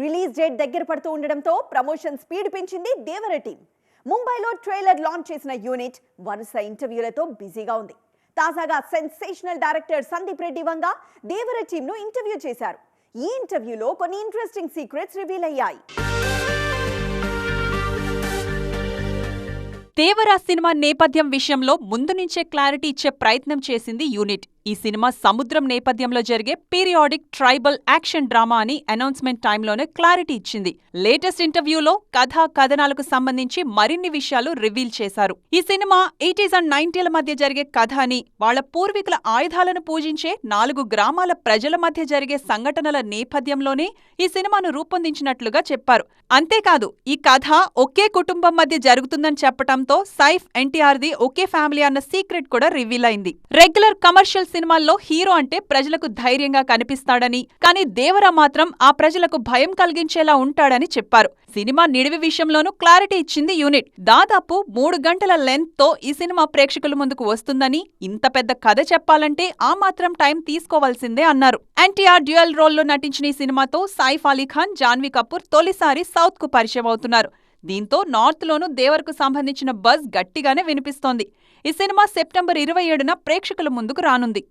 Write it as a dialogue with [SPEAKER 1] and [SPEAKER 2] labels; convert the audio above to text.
[SPEAKER 1] Release date దగ్గర పడుతూ ఉండడంతో ప్రమోషన్ స్పీడ్ పెంచింది దేవర టీం. ముంబైలో ట్రైలర్ లాంచ్ చేసిన యూనిట్ వరుస ఇంటర్వ్యూలతో బిజీగా ఉంది. తాజాగా సెన్సేషనల్ డైరెక్టర్ సందీప్ రెడ్డి వంగ దేవర టీంను ఇంటర్వ్యూ చేశారు. ఈ ఇంటర్వ్యూలో కొన్ని ఇంట్రెస్టింగ్ సీక్రెట్స్ రివీల్ అయ్యాయి.
[SPEAKER 2] దేవరా సినిమా నేపథ్యం విషయంలో ముందు నుంచే క్లారిటీ ఇచ్చే ప్రయత్నం చేసింది యూనిట్. ఈ సినిమా సముద్రం నేపథ్యంలో జరిగే పీరియాడిక్ ట్రైబల్ యాక్షన్ డ్రామా అని అనౌన్స్మెంట్ టైంలోనే క్లారిటీ ఇచ్చింది. లేటెస్ట్ ఇంటర్వ్యూలో కథ కథనాలకు సంబంధించి మరిన్ని విషయాలు రివీల్ చేశారు. ఈ సినిమా ఎయిటీస్ అండ్ నైన్టీల మధ్య జరిగే కథ అని వాళ్ళ పూర్వీకుల ఆయుధాలను పూజించే నాలుగు గ్రామాల ప్రజల మధ్య జరిగే సంఘటనల నేపథ్యంలోనే ఈ సినిమాను రూపొందించినట్లుగా చెప్పారు. అంతేకాదు ఈ కథ ఒకే కుటుంబం మధ్య జరుగుతుందని చెప్పటంతో సైఫ్ ఎన్టీఆర్ది ఒకే ఫ్యామిలీ అన్న సీక్రెట్ కూడా రివీల్ అయింది. రెగ్యులర్ కమర్షియల్ సినిమాల్లో హీరో అంటే ప్రజలకు ధైర్యంగా కనిపిస్తాడని కానీ దేవర మాత్రం ఆ ప్రజలకు భయం కలిగించేలా ఉంటాడని చెప్పారు. సినిమా నిడివి విషయంలోనూ క్లారిటీ ఇచ్చింది యూనిట్. దాదాపు మూడు గంటల లెంత్తో ఈ సినిమా ప్రేక్షకుల ముందుకు వస్తుందని ఇంత పెద్ద కథ చెప్పాలంటే ఆ మాత్రం టైం తీసుకోవాల్సిందే అన్నారు. ఎన్టీఆర్ డ్యూయల్ రోల్లో నటించిన ఈ సినిమాతో సైఫ్ అలీ ఖాన్ జాన్వీ కపూర్ తొలిసారి సౌత్కు పరిచయం అవుతున్నారు. దీంతో నార్త్ లోనూ దేవర్కు సంబంధించిన బజ్ గట్టిగానే వినిపిస్తోంది. ఈ సినిమా సెప్టెంబర్ ఇరవై ఏడున ప్రేక్షకుల ముందుకు రానుంది.